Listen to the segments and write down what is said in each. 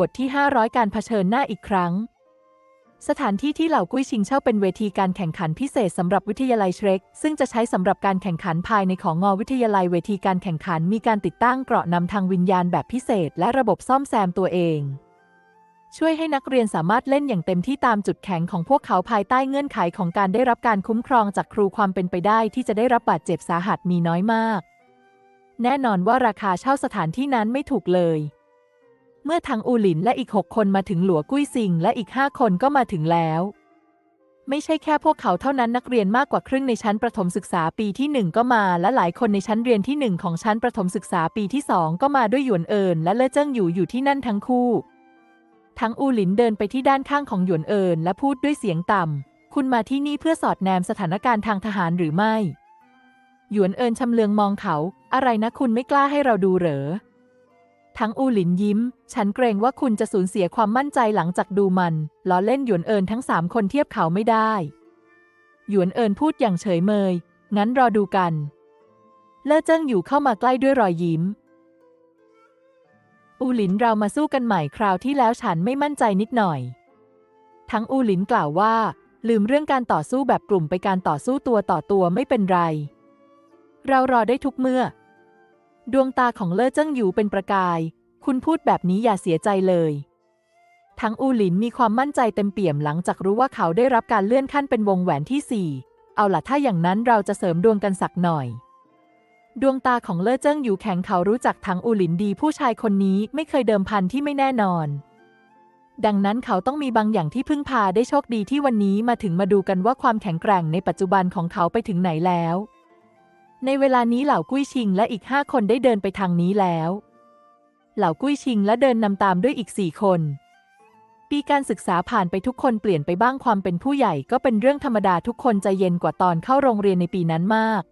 บทที่ 500 การเผชิญหน้าอีกครั้ง สถานที่ที่เหล่ากุ้ยชิงเช่าเป็นเวทีการแข่งขันพิเศษสำหรับวิทยาลัยเชรกซึ่งจะใช้สำหรับการแข่งขันภายในของงอวิทยาลัยเวทีการแข่งขันมีการติดตั้งเกราะนำทางวิญญาณแบบพิเศษ และระบบซ่อมแซมตัวเอง ช่วยให้นักเรียนสามารถเล่นอย่างเต็มที่ตามจุดแข็งของพวกเขาภายใต้เงื่อนไขของการได้รับการคุ้มครองจากครูความเป็นไปได้ที่จะได้รับบาดเจ็บสาหัสมีน้อยมาก แน่นอนว่าราคาเช่าสถานที่นั้นไม่ถูกเลย เมื่อทั้งอูหลินและอีกหกคนมาถึงหลัวกุ้ยซิงและอีกห้าคนก็มาถึงแล้ว ไม่ใช่แค่พวกเขาเท่านั้นนักเรียนมากกว่าครึ่งในชั้นประถมศึกษาปีที่หนึ่งก็มา และหลายคนในชั้นเรียนที่หนึ่งของชั้นประถมศึกษาปีที่สองก็มาด้วยหยวนเอินและเลอเจิ้งอยู่อยู่ที่นั่นทั้งคู่ ทั้งอูหลินเดินไปที่ด้านข้างของหยวนเอินและพูดด้วยเสียงต่ำคุณมาที่นี่เพื่อสอดแนมสถานการณ์ทางทหารหรือไม่หยวนเอินชำเลืองมองเขา อะไรนะคุณไม่กล้าให้เราดูเหรอ ทั้งอูหลินยิ้ม ฉันเกรงว่าคุณจะสูญเสียความมั่นใจหลังจากดูมัน ล้อเล่นหยวนเอินทั้งสามคนเทียบเขาไม่ได้ หยวนเอินพูดอย่างเฉยเมย งั้นรอดูกัน เล่อเจิ้งอยู่เข้ามาใกล้ด้วยรอยยิ้ม อูหลินเรามาสู้กันใหม่คราวที่แล้วฉันไม่มั่นใจนิดหน่อย ทั้งอูหลินกล่าวว่า ลืมเรื่องการต่อสู้แบบกลุ่มไปการต่อสู้ตัวต่อตัวไม่เป็นไร เรารอได้ทุกเมื่อ ดวงตาของเล่อเจิ้งอยู่เป็นประกาย คุณพูดแบบนี้อย่าเสียใจเลย ทั้งอูหลินมีความมั่นใจเต็มเปี่ยมหลังจากรู้ว่าเขาได้รับการเลื่อนขั้นเป็นวงแหวนที่4เอาล่ะถ้าอย่างนั้นเราจะเสริมดวงกันสักหน่อย ดวงตาของเล่อเจิ้งอยู่แข็งเขารู้จักทั้งอูหลินดีผู้ชายคนนี้ไม่เคยเดิมพันที่ไม่แน่นอน ดังนั้นเขาต้องมีบางอย่างที่พึ่งพาได้โชคดีที่วันนี้มาถึงมาดูกันว่าความแข็งแกร่งในปัจจุบันของเขาไปถึงไหนแล้ว ในเวลานี้เหล่ากุ้ยชิงและอีกห้าคนได้เดินไปทางนี้แล้ว เหล่ากุ้ยชิงและเดินนำตามด้วยอีกสี่คน ปีการศึกษาผ่านไปทุกคนเปลี่ยนไปบ้างความเป็นผู้ใหญ่ก็เป็นเรื่องธรรมดาทุกคนใจเย็นกว่าตอนเข้าโรงเรียนในปีนั้นมาก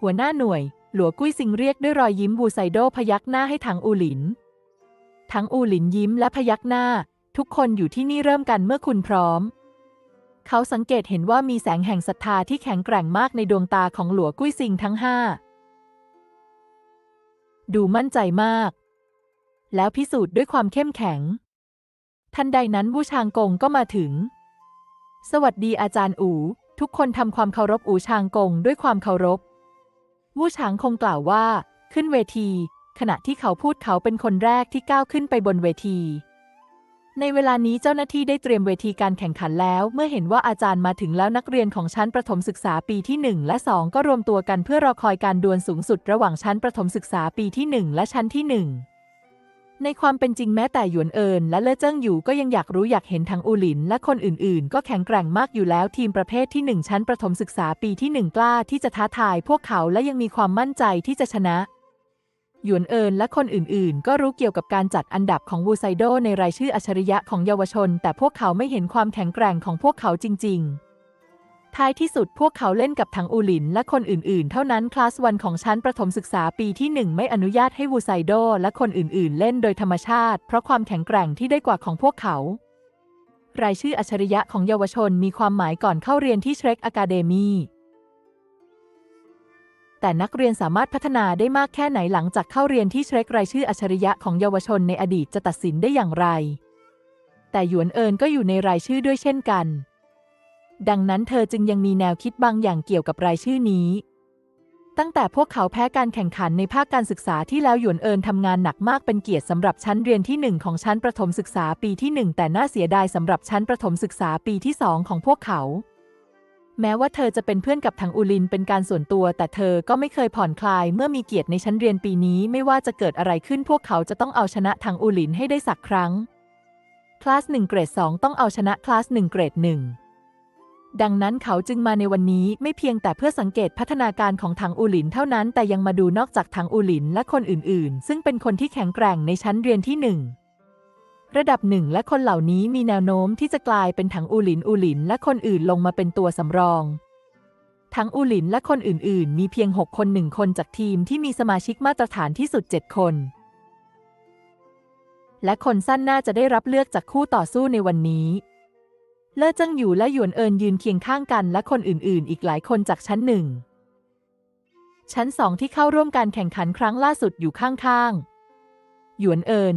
หัวหน้าหน่วย หลัวกุ้ยซิงเรียกด้วยรอยยิ้มบูไซโดพยักหน้าให้ทางอูหลินทั้งอูหลินยิ้มและพยักหน้า ทุกคนอยู่ที่นี่เริ่มกันเมื่อคุณพร้อม เขาสังเกตเห็นว่ามีแสงแห่งศรัทธาที่แข็งแกร่งมากในดวงตาของหลัวกุ้ยซิงทั้งห้า ดูมั่นใจมาก แล้วพิสูจน์ด้วยความเข้มแข็ง ทันใดนั้นวูชางกงก็มาถึง สวัสดีอาจารย์อู ทุกคนทำความเคารพอูชางกงด้วยความเคารพวูชางคงกล่าวว่า ขึ้นเวที ขณะที่เขาพูดเขาเป็นคนแรกที่ก้าวขึ้นไปบนเวที ในเวลานี้เจ้าหน้าที่ได้เตรียมเวทีการแข่งขันแล้ว เมื่อเห็นว่าอาจารย์มาถึงแล้วนักเรียนของชั้นประถมศึกษาปีที่ 1 และ 2 ก็รวมตัวกันเพื่อรอคอยการดวลสูงสุดระหว่างชั้นประถมศึกษาปีที่ 1 และชั้นที่ 1ในความเป็นจริงแม้แต่หยวนเอินและเล่อเจิ้งอยู่ก็ยังอยากรู้อยากเห็นทั้งอูหลิน และคนอื่นๆ ก็แข็งแกร่งมากอยู่แล้วทีมประเภทที่ 1 ชั้นประถมศึกษาปีที่ 1 กล้าที่จะท้าทายพวกเขาและยังมีความมั่นใจที่จะชนะ หยวนเอินและคนอื่นๆ ก็รู้เกี่ยวกับการจัดอันดับของวูไซโดในรายชื่ออัจฉริยะของเยาวชน แต่พวกเขาไม่เห็นความแข็งแกร่งของพวกเขาจริง ๆ ท้ายที่สุดพวกเขาเล่นกับทังอูหลินและคนอื่นๆ เท่านั้นคลาสวันของชั้นประถมศึกษาปีที่ 1 ไม่อนุญาตให้วูไซโดและคนอื่นๆ เล่นโดยธรรมชาติ เพราะความแข็งแกร่งที่ได้กว่าของพวกเขารายชื่ออัจฉริยะของเยาวชนมีความหมายก่อนเข้าเรียนที่เชร็กอะคาเดมี แต่นักเรียนสามารถพัฒนาได้มากแค่ไหนหลังจากเข้าเรียนที่เชรกรายชื่ออัจฉริยะของเยาวชนในอดีตจะตัดสินได้อย่างไร แต่หยวนเอินก็อยู่ในรายชื่อด้วยเช่นกัน ดังนั้นเธอจึงยังมีแนวคิดบางอย่างเกี่ยวกับรายชื่อนี้ ตั้งแต่พวกเขาแพ้การแข่งขันในภาคการศึกษาที่แล้วหยวนเอินทำงานหนักมากเป็นเกียรติสำหรับชั้นเรียนที่หนึ่งของชั้นประถมศึกษาปีที่หนึ่งแต่น่าเสียดายสำหรับชั้นประถมศึกษาปีที่สองของพวกเขา แม้ว่าเธอจะเป็นเพื่อนกับทางอูลินเป็นการส่วนตัว แต่เธอก็ไม่เคยผ่อนคลายเมื่อมีเกียรติในชั้นเรียนปีนี้ไม่ว่าจะเกิดอะไรขึ้นพวกเขาจะต้องเอาชนะทางอูลินให้ได้สักครั้ง คลาส1เกรด2ต้องเอาชนะคลาส1เกรด1ดังนั้นเขาจึงมาในวันนี้ไม่เพียงแต่เพื่อสังเกตพัฒนาการของทางอูหลินเท่านั้นแต่ยังมาดูนอกจากทางอูหลินและคนอื่นๆ ซึ่งเป็นคนที่แข็งแกร่งในชั้นเรียนที่หนึ่ง ระดับหนึ่งและคนเหล่านี้มีแนวโน้มที่จะกลายเป็นถังอูหลินอูหลินและคนอื่นลงมาเป็นตัวสำรองทั้งอูหลินและคนอื่น ๆ มีเพียง 6 คนหนึ่งคนจากทีมที่มีสมาชิกมาตรฐานที่สุด 7 คน และคนสั้นน่าจะได้รับเลือกจากคู่ต่อสู้ในวันนี้ เลอเจิ้งอยู่และหยวนเอินยืนเคียงข้างกันและคนอื่น ๆ อีกหลายคนจากชั้นหนึ่ง ชั้นสองที่เข้าร่วมการแข่งขันครั้งล่าสุดอยู่ข้าง ๆ หยวนเอิน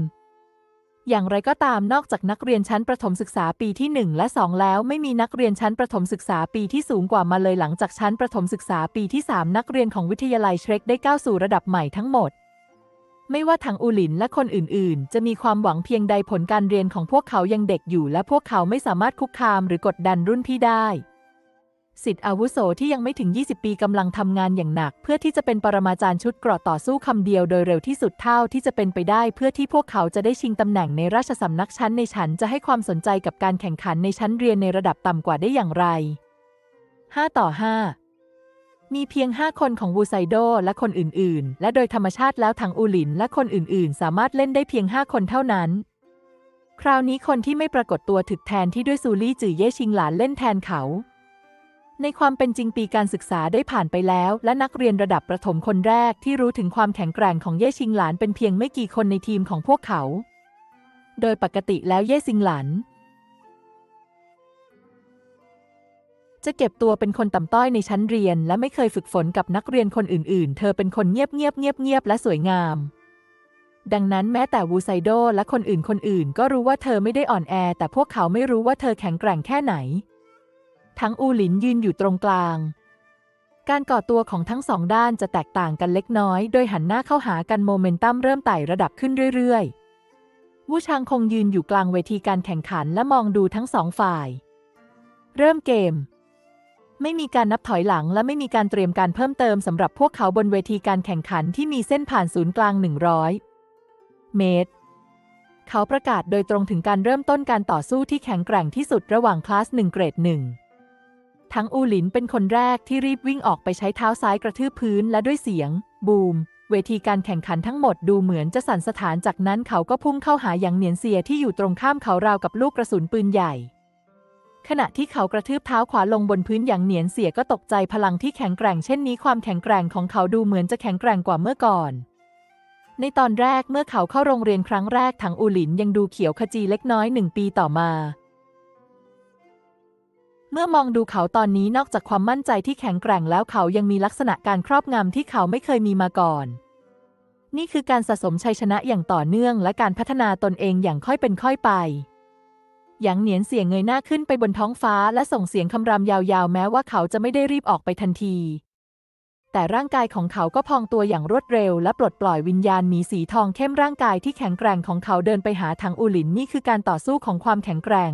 อย่างไรก็ตามนอกจากนักเรียนชั้นประถมศึกษาปีที่ 1 และ 2 แล้ว ไม่มีนักเรียนชั้นประถมศึกษาปีที่สูงกว่ามาเลยหลังจากชั้นประถมศึกษาปีที่ 3 นักเรียนของวิทยาลัยเชรกได้ก้าวสู่ระดับใหม่ทั้งหมด ไม่ว่าทางอูหลินและคนอื่น ๆ จะมีความหวังเพียงใดผลการเรียนของพวกเขายังเด็กอยู่ และพวกเขาไม่สามารถคุกคามหรือกดดันรุ่นพี่ได้ สิทธิอาวุโสที่ยังไม่ถึง 20 ปีกำลังทำงานอย่างหนัก เพื่อที่จะเป็นปรมาจารย์ชุดเกราะต่อสู้คำเดียวโดยเร็วที่สุดเท่าที่จะเป็นไปได้ เพื่อที่พวกเขาจะได้ชิงตำแหน่งในราชสำนักชั้นในชั้นจะให้ความสนใจกับการแข่งขันในชั้นเรียนในระดับต่ำกว่าได้อย่างไร 5 ต่อ 5มีเพียง 5 คนของวูไซโดและคนอื่น ๆ และโดยธรรมชาติแล้วทางอูหลินและคนอื่น ๆ สามารถเล่นได้เพียง 5 คนเท่านั้น คราวนี้คนที่ไม่ปรากฏตัวถึกแทนที่ด้วยซูลี่จื่อเย่ชิงหลานเล่นแทนเขา ในความเป็นจริงปีการศึกษาได้ผ่านไปแล้ว และนักเรียนระดับประถมคนแรกที่รู้ถึงความแข็งแกร่งของเย่ชิงหลานเป็นเพียงไม่กี่คนในทีมของพวกเขา โดยปกติแล้วเย่ชิงหลานจะเก็บตัวเป็นคนต่ำต้อยในชั้นเรียน และไม่เคยฝึกฝนกับนักเรียนคนอื่นๆ เธอเป็นคนเงียบเงียบเงียบเงียบและสวยงาม ดังนั้นแม้แต่วูไซโดและคนอื่นคนอื่น ก็รู้ว่าเธอไม่ได้อ่อนแอ แต่พวกเขาไม่รู้ว่าเธอแข็งแกร่งแค่ไหน ทั้งอูหลินยืนอยู่ตรงกลาง การก่อตัวของทั้งสองด้านจะแตกต่างกันเล็กน้อย โดยหันหน้าเข้าหากันโมเมนตัมเริ่มไต่ระดับขึ้นเรื่อยๆ วูชางคงยืนอยู่กลางเวทีการแข่งขันและมองดูทั้งสองฝ่าย เริ่มเกม ไม่มีการนับถอยหลังและไม่มีการเตรียมการเพิ่มเติมสำหรับพวกเขาบนเวทีการแข่งขันที่มีเส้นผ่านศูนย์กลาง 100 เมตรเขาประกาศโดยตรงถึงการเริ่มต้นการต่อสู้ที่แข็งแกร่งที่สุดระหว่างคลาส1เกรด1 ทั้งอูหลินเป็นคนแรกที่รีบวิ่งออกไปใช้เท้าซ้ายกระทืบพื้นและด้วยเสียง บูม เวทีการแข่งขันทั้งหมดดูเหมือนจะสั่นสถานจากนั้นเขาก็พุ่งเข้าหาหยางเหนียนเซียที่อยู่ตรงข้ามเขาราวกับลูกกระสุนปืนใหญ่ ขณะที่เขากระทืบเท้าขวาลงบนพื้นอย่างเหนียนเสียก็ตกใจพลังที่แข็งแกร่งเช่นนี้ความแข็งแกร่งของเขาดูเหมือนจะแข็งแกร่งกว่าเมื่อก่อน ในตอนแรกเมื่อเขาเข้าโรงเรียนครั้งแรกถังอูหลินยังดูเขียวขจีเล็กน้อยหนึ่งปีต่อมา เมื่อมองดูเขาตอนนี้นอกจากความมั่นใจที่แข็งแกร่งแล้วเขายังมีลักษณะการครอบงำที่เขาไม่เคยมีมาก่อน นี่คือการสะสมชัยชนะอย่างต่อเนื่องและการพัฒนาตนเองอย่างค่อยเป็นค่อยไปหยางเหนียนเสียงเงยหน้าขึ้นไปบนท้องฟ้าและส่งเสียงคำรามยาวๆ แม้ว่าเขาจะไม่ได้รีบออกไปทันที แต่ร่างกายของเขาก็พองตัวอย่างรวดเร็ว และปลดปล่อยวิญญาณหมีสีทองเข้มร่างกายที่แข็งแกร่งของเขาเดินไปหาทางอูหลินนี่คือการต่อสู้ของความแข็งแกร่ง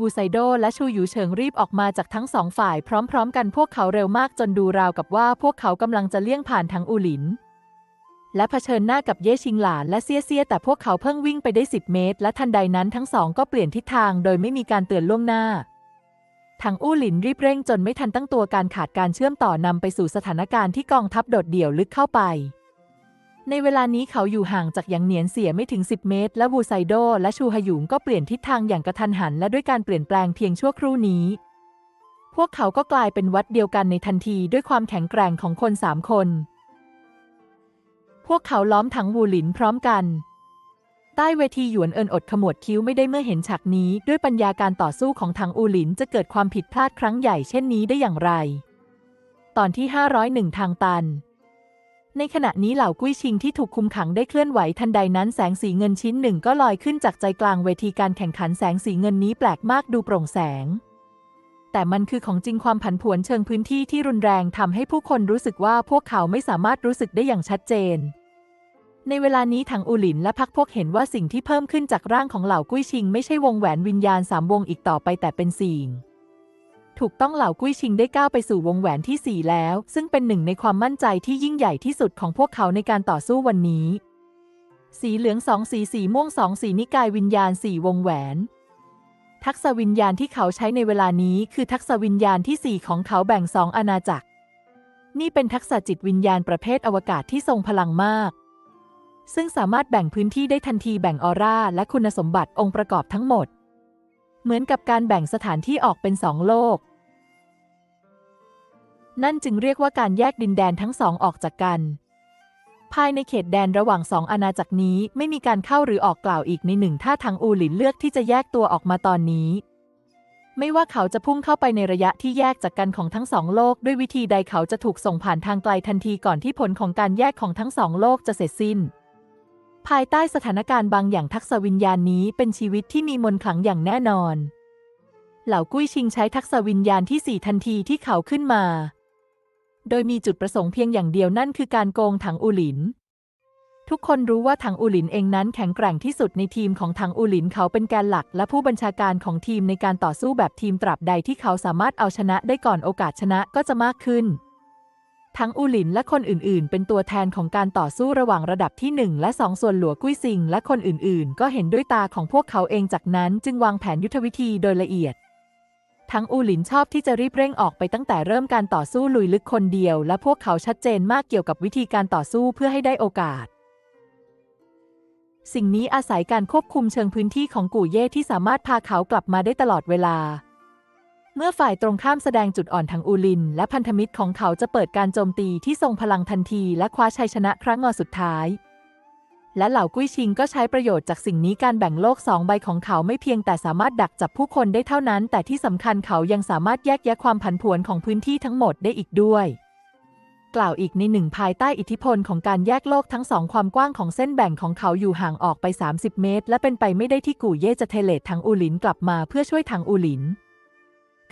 วูไซโดและชูหยูเฉิงรีบออกมาจากทั้งสองฝ่ายพร้อมๆ กันพวกเขาเร็วมากจนดูราวกับว่าพวกเขากำลังจะเลี่ยงผ่านทางอูหลิน และเผชิญหน้ากับเย่ชิงหลานและเซียเซียแต่พวกเขาเพิ่งวิ่งไปได้ 10 เมตร และทันใดนั้นทั้งสองก็เปลี่ยนทิศทางโดยไม่มีการเตือนล่วงหน้าทางอู้หลินรีบเร่งจนไม่ทันตั้งตัวการขาดการเชื่อมต่อนำไปสู่สถานการณ์ที่กองทัพโดดเดี่ยวลึกเข้าไป ในเวลานี้เขาอยู่ห่างจากหยางเหนียนเสียไม่ถึง 10 เมตร และวูไซโดและชูฮหยุงก็เปลี่ยนทิศทางอย่างกระทันหัน และด้วยการเปลี่ยนแปลงเพียงชั่วครู่นี้ พวกเขาก็กลายเป็นวัดเดียวกันในทันทีด้วยความแข็งแกร่งของคนสามคน พวกเขาล้อมถังวูหลินพร้อมกัน ใต้เวทีหยวนเอินอดขมวดคิ้วไม่ได้เมื่อเห็นฉากนี้ ด้วยปัญญาการต่อสู้ของทางอูหลินจะเกิดความผิดพลาดครั้งใหญ่เช่นนี้ได้อย่างไร ตอนที่ 501 ทางตัน ในขณะนี้เหล่ากุ้ยชิงที่ถูกคุมขังได้เคลื่อนไหวทันใดนั้นแสงสีเงินชิ้นหนึ่งก็ลอยขึ้นจากใจกลางเวทีการแข่งขันแสงสีเงินนี้แปลกมากดูโปร่งแสง แต่มันคือของจริงความผันผวนเชิงพื้นที่ที่รุนแรงทำให้ผู้คนรู้สึกว่าพวกเขาไม่สามารถรู้สึกได้อย่างชัดเจน ในเวลานี้ถังอูหลินและพักพวกเห็นว่าสิ่งที่เพิ่มขึ้นจากร่างของเหล่ากุ้ยชิง ไม่ใช่วงแหวนวิญญาณสามวงอีกต่อไปแต่เป็นสิ่ง ถูกต้องเหล่ากุ้ยชิงได้ก้าวไปสู่วงแหวนที่ 4 แล้ว ซึ่งเป็นหนึ่งในความมั่นใจที่ยิ่งใหญ่ที่สุดของพวกเขาในการต่อสู้วันนี้ สีเหลืองสองสีสีม่วงสองสีนิกายวิญญาณสี่วงแหวน ทักษะวิญญาณที่เขาใช้ในเวลานี้คือทักษะวิญญาณที่สี่ของเขาแบ่งสองอาณาจักร นี่เป็นทักษะจิตวิญญาณประเภทอวกาศที่ทรงพลังมาก ซึ่งสามารถแบ่งพื้นที่ได้ทันทีแบ่งออร่าและคุณสมบัติองค์ประกอบทั้งหมด เหมือนกับการแบ่งสถานที่ออกเป็นสองโลก นั่นจึงเรียกว่าการแยกดินแดนทั้งสองออกจากกัน ภายในเขตแดนระหว่างสองอาณาจักรนี้ไม่มีการเข้าหรือออกกล่าวอีกในหนึ่งถ้าทางอูหลินเลือกที่จะแยกตัวออกมาตอนนี้ ไม่ว่าเขาจะพุ่งเข้าไปในระยะที่แยกจากกันของทั้งสองโลก ด้วยวิธีใดเขาจะถูกส่งผ่านทางไกลทันทีก่อนที่ผลของการแยกของทั้งสองโลกจะเสร็จสิ้น ภายใต้สถานการณ์บางอย่างทักษะวิญญาณนี้เป็นชีวิตที่มีมนต์ขลังอย่างแน่นอน เหล่ากุ้ยชิงใช้ทักษะวิญญาณที่สี่ทันทีที่เขาขึ้นมา โดยมีจุดประสงค์เพียงอย่างเดียวนั่นคือการโกงถังอูหลิน ทุกคนรู้ว่าถังอูหลินเองนั้นแข็งแกร่งที่สุดในทีมของถังอูหลินเขาเป็นแกนหลักและผู้บัญชาการของทีมในการต่อสู้แบบทีมตราบใดที่เขาสามารถเอาชนะได้ก่อนโอกาสชนะก็จะมากขึ้น ทั้งอูหลินและคนอื่น ๆ เป็นตัวแทนของการต่อสู้ระหว่างระดับที่ 1 และ 2 ส่วนหลัวกุ้ยซิงและคนอื่น ๆ ก็เห็นด้วยตาของพวกเขาเองจากนั้นจึงวางแผนยุทธวิธีโดยละเอียด ทั้งอูหลินชอบที่จะรีบเร่งออกไปตั้งแต่เริ่มการต่อสู้ลุยลึกคนเดียว และพวกเขาชัดเจนมากเกี่ยวกับวิธีการต่อสู้เพื่อให้ได้โอกาสสิ่งนี้อาศัยการควบคุมเชิงพื้นที่ของกู่เย่ที่สามารถพาเขากลับมาได้ตลอดเวลา เมื่อฝ่ายตรงข้ามแสดงจุดอ่อนทางอูลิน และพันธมิตรของเขาจะเปิดการโจมตีที่ทรงพลังทันทีและคว้าชัยชนะครั้งงอสุดท้าย และเหล่ากุ้ยชิงก็ใช้ประโยชน์จากสิ่งนี้การแบ่งโลกสองใบของเขาไม่เพียงแต่สามารถดักจับผู้คนได้เท่านั้น แต่ที่สำคัญเขายังสามารถแยกแยะความผันผวนของพื้นที่ทั้งหมดได้อีกด้วย กล่าวอีกในหนึ่งภายใต้อิทธิพลของการแยกโลกทั้งสองความกว้างของเส้นแบ่งของเขาอยู่ห่างออกไป 30 เมตร และเป็นไปไม่ได้ที่กู่เย่จะเทเลตทางอูหลินกลับมาเพื่อช่วยทางอูหลิน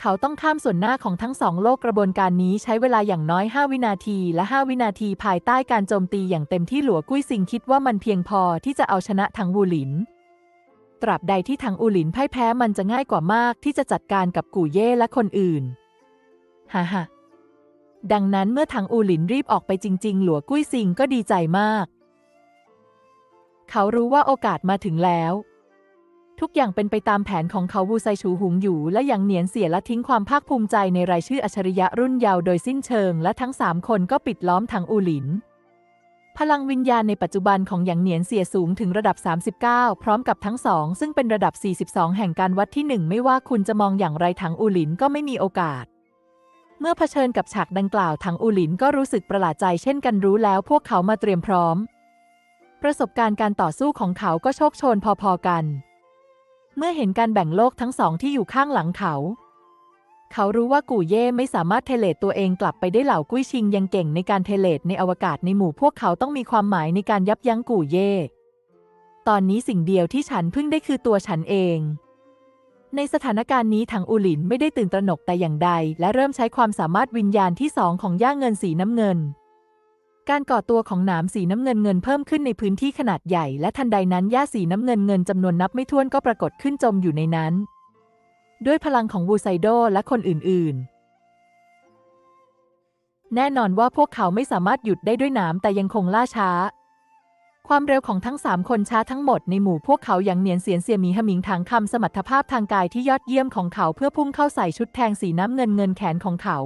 เขาต้องข้ามส่วนหน้าของทั้งสองโลกกระบวนการนี้ใช้เวลาอย่างน้อย 5 วินาทีและ 5 วินาทีภายใต้การโจมตีอย่างเต็มที่หลัวกุ้ยซิงคิดว่ามันเพียงพอที่จะเอาชนะทางวูหลิน ตราบใดที่ทางอูหลินพ่ายแพ้มันจะง่ายกว่ามากที่จะจัดการกับกู่เย่และคนอื่นฮ่าฮ่าดังนั้นเมื่อทางอูหลินรีบออกไปจริง ๆ หลัวกุ้ยซิงก็ดีใจมาก เขารู้ว่าโอกาสมาถึงแล้ว ทุกอย่างเป็นไปตามแผนของเขาวูไซชูหุงอยู่ และยังเหนียนเสียและทิ้งความภาคภูมิใจในรายชื่ออัจฉริยะรุ่นเยาว์โดยสิ้นเชิง และทั้งสามคนก็ปิดล้อมทางอูหลิน พลังวิญญาณในปัจจุบันของหยางเหนียนเสียสูงถึงระดับ 39 พร้อมกับทั้งสองซึ่งเป็นระดับ 42 แห่งการวัดที่หนึ่งไม่ว่าคุณจะมองอย่างไรทางอูหลินก็ไม่มีโอกาสเมื่อเผชิญกับฉากดังกล่าวทางอูหลินก็รู้สึกประหลาดใจเช่นกันรู้แล้วพวกเขามาเตรียมพร้อม ประสบการณ์การต่อสู้ของเขาก็โชคโชนพอๆกัน เมื่อเห็นการแบ่งโลกทั้งสองที่อยู่ข้างหลังเขา เขารู้ว่ากู่เย่ไม่สามารถเทเลตตัวเองกลับไปได้เหล่ากุ้ยชิงยังเก่งในการเทเลตในอวกาศในหมู่พวกเขาต้องมีความหมายในการยับยั้งกู่เย่ ตอนนี้สิ่งเดียวที่ฉันเพิ่งได้คือตัวฉันเอง ในสถานการณ์นี้ทางอูหลินไม่ได้ตื่นตระหนกแต่อย่างใด และเริ่มใช้ความสามารถวิญญาณที่สองของย่าเงินสีน้ำเงิน การก่อตัวของหนามสีน้ำเงินเงินเพิ่มขึ้นในพื้นที่ขนาดใหญ่ และทันใดนั้นหญ้าสีน้ำเงินเงินจำนวนนับไม่ถ้วนก็ปรากฏขึ้นจมอยู่ในนั้น ด้วยพลังของวูไซโดและคนอื่น ๆ แน่นอนว่าพวกเขาไม่สามารถหยุดได้ด้วยหนามแต่ยังคงล่าช้า ความเร็วของทั้งสามคนช้าทั้งหมดในหมู่พวกเขาอย่างเนียนเสียนเสียมีหมิงถังคำสมรรถภาพทางกายที่ยอดเยี่ยมของเขาเพื่อพุ่งเข้าใส่ชุดแทงสีน้ำเงินเงินแขนของเขา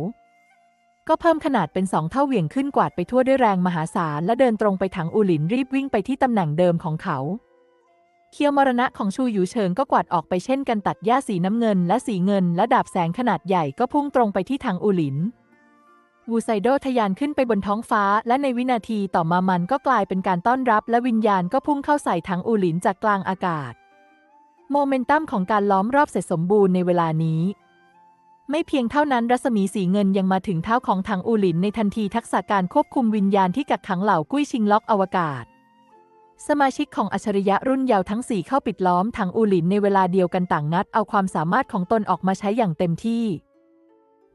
ก็เพิ่มขนาดเป็นสองเท่าเหวี่ยงขึ้นกวาดไปทั่วด้วยแรงมหาศาลและเดินตรงไปถังอูหลินรีบวิ่งไปที่ตำแหน่งเดิมของเขา เคียวมรณะของชูหยูเฉิงก็กวาดออกไปเช่นกันตัดหญ้าสีน้ำเงินและสีเงิน และดาบแสงขนาดใหญ่ก็พุ่งตรงไปที่ทางอูหลินวูไซโดทะยานขึ้นไปบนท้องฟ้า และในวินาทีต่อมามันก็กลายเป็นการต้อนรับ และวิญญาณก็พุ่งเข้าใส่ทางอูหลินจากกลางอากาศ โมเมนตัมของการล้อมรอบเสร็จสมบูรณ์ในเวลานี้ ไม่เพียงเท่านั้นรัศมีสีเงินยังมาถึงเท้าของทางอูหลินในทันทีทักษะการควบคุมวิญญาณที่กักขังเหล่ากุ้ยชิงล็อกอวกาศ สมาชิกของอัจฉริยะรุ่นเยาว์ทั้งสี่เข้าปิดล้อมทางอูหลินในเวลาเดียวกันต่างงัดเอาความสามารถของตนออกมาใช้อย่างเต็มที่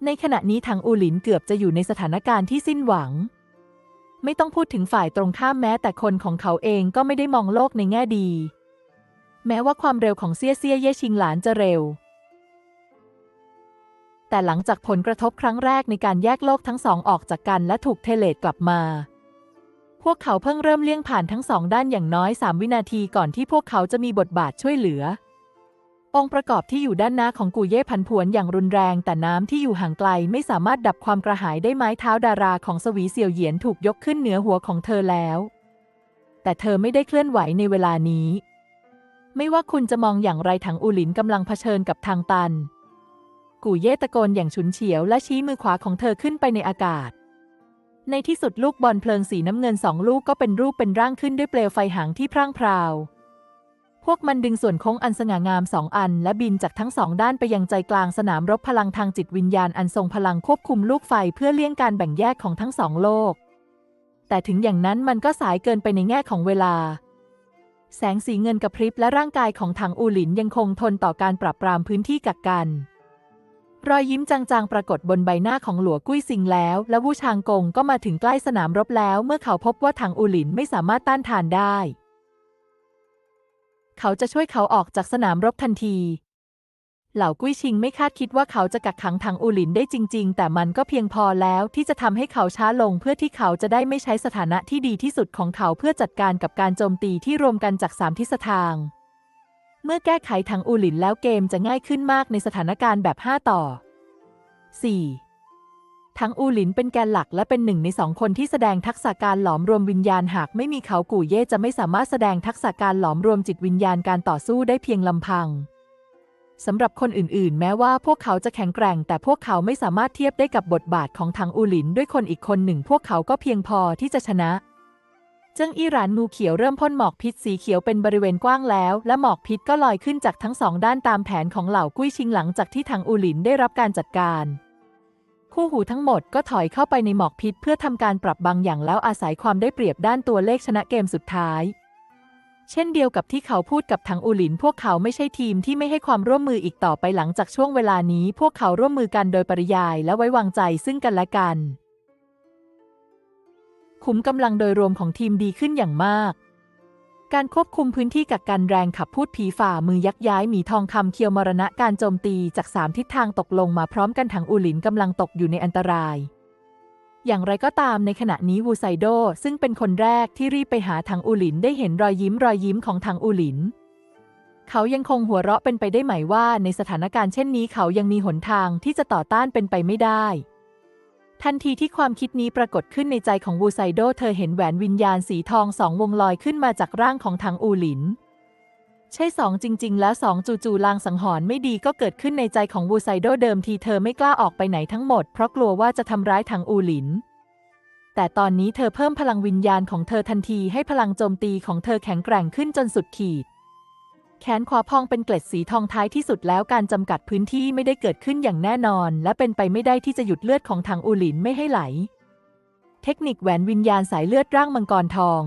ในขณะนี้ทางอูหลินเกือบจะอยู่ในสถานการณ์ที่สิ้นหวัง ไม่ต้องพูดถึงฝ่ายตรงข้ามแม้แต่คนของเขาเองก็ไม่ได้มองโลกในแง่ดี แม้ว่าความเร็วของเซี่ยเซี่ยเย่ชิงหลานจะเร็ว แต่หลังจากผลกระทบครั้งแรกในการแยกโลกทั้งสองออกจากกันและถูกเทเลตกลับมา พวกเขาเพิ่งเริ่มเลี่ยงผ่านทั้งสองด้านอย่างน้อย 3 วินาทีก่อนที่พวกเขาจะมีบทบาทช่วยเหลือ องค์ประกอบที่อยู่ด้านหน้าของกูเย่พันผวนอย่างรุนแรง แต่น้ำที่อยู่ห่างไกลไม่สามารถดับความกระหายได้ไม้เท้าดาราของสวีเซียวเหยียนถูกยกขึ้นเหนือหัวของเธอแล้ว แต่เธอไม่ได้เคลื่อนไหวในเวลานี้ ไม่ว่าคุณจะมองอย่างไรถังอูหลินกำลังเผชิญกับทางตัน กูเย่ตะโกนอย่างฉุนเฉียวและชี้มือขวาของเธอขึ้นไปในอากาศ ในที่สุดลูกบอลเพลิงสีน้ำเงินสองลูกก็เป็นรูปเป็นร่างขึ้นด้วยเปลวไฟหางที่พร่างพราว พวกมันดึงส่วนโค้งอันสง่างามสองอัน และบินจากทั้งสองด้านไปยังใจกลางสนามรบพลังทางจิตวิญญาณอันทรงพลังควบคุมลูกไฟเพื่อเลี่ยงการแบ่งแยกของทั้งสองโลก แต่ถึงอย่างนั้นมันก็สายเกินไปในแง่ของเวลาแสงสีเงินกระพริบและร่างกายของถังอูหลินยังคงทนต่อการปรับปรามพื้นที่กักกัน รอยยิ้มจางๆ ปรากฏบนใบหน้าของหลัวกุ้ยซิงแล้ว และวูชางกงก็มาถึงใกล้สนามรบแล้ว เมื่อเขาพบว่าถังอูหลินไม่สามารถต้านทานได้ เขาจะช่วยเขาออกจากสนามรบทันที เหล่ากุ้ยชิงไม่คาดคิดว่าเขาจะกักขังถังอูหลินได้จริง ๆ แต่มันก็เพียงพอแล้วที่จะทำให้เขาช้าลงเพื่อที่เขาจะได้ไม่ใช้สถานะที่ดีที่สุดของเขาเพื่อจัดการกับการโจมตีที่รวมกันจากสามทิศทาง เมื่อแก้ไขถังอูหลินแล้วเกมจะง่ายขึ้นมากในสถานการณ์แบบ 5 ต่อ 4. ทั้งอูหลินเป็นแกนหลักและเป็นหนึ่งในสองคนที่แสดงทักษะการหลอมรวมวิญญาณหากไม่มีเขากู่เย่จะไม่สามารถแสดงทักษะการหลอมรวมจิตวิญญาณการต่อสู้ได้เพียงลำพังสำหรับคนอื่นๆ แม้ว่าพวกเขาจะแข็งแกร่ง แต่พวกเขาไม่สามารถเทียบได้กับบทบาทของทังอูหลิน ด้วยคนอีกคนหนึ่ง พวกเขาก็เพียงพอที่จะชนะ จิ้งอี้หรานงูเขียวเริ่มพ่นหมอกพิษสีเขียวเป็นบริเวณกว้างแล้ว และหมอกพิษก็ลอยขึ้นจากทั้งสองด้านตามแผนของเหล่ากุ้ยชิงหลังจากที่ทางอูหลินได้รับการจัดการ คู่หูทั้งหมดก็ถอยเข้าไปในหมอกพิษเพื่อทำการปรับบางอย่างแล้วอาศัยความได้เปรียบด้านตัวเลขชนะเกมสุดท้าย เช่นเดียวกับที่เขาพูดกับทางอูหลิน พวกเขาไม่ใช่ทีมที่ไม่ให้ความร่วมมืออีกต่อไปหลังจากช่วงเวลานี้ พวกเขาร่วมมือกันโดยปริยายและไว้วางใจซึ่งกันและกัน ขุมกำลังโดยรวมของทีมดีขึ้นอย่างมาก การควบคุมพื้นที่กักกันแรงขับพูดผีฝ่ามือยักย้ายหมีทองคำเคียวมรณะการโจมตีจากสามทิศทางตกลงมาพร้อมกันถังอูหลินกำลังตกอยู่ในอันตราย อย่างไรก็ตามในขณะนี้วูไซโดซึ่งเป็นคนแรกที่รีบไปหาถังอูหลินได้เห็นรอยยิ้มรอยยิ้มของถังอูหลินเขายังคงหัวเราะเป็นไปได้ไหมว่าในสถานการณ์เช่นนี้เขายังมีหนทางที่จะต่อต้านเป็นไปไม่ได้ ทันทีที่ความคิดนี้ปรากฏขึ้นในใจของวูไซโดเธอเห็นแหวนวิญญาณสีทองสองวงลอยขึ้นมาจากร่างของถังอูหลิน ใช่สองจริง ๆ แล้วสองจู่ๆลางสังหรณ์ไม่ดีก็เกิดขึ้นในใจของวูไซโดเดิมทีเธอไม่กล้าออกไปไหนทั้งหมดเพราะกลัวว่าจะทำร้ายถังอูหลิน แต่ตอนนี้เธอเพิ่มพลังวิญญาณของเธอทันทีให้พลังโจมตีของเธอแข็งแกร่งขึ้นจนสุดขีด แขนขวาพองเป็นเกล็ดสีทองท้ายที่สุดแล้วการจำกัดพื้นที่ไม่ได้เกิดขึ้นอย่างแน่นอน และเป็นไปไม่ได้ที่จะหยุดเลือดของถังอูหลินไม่ให้ไหล เทคนิคแหวนวิญญาณสายเลือดร่างมังกรทอง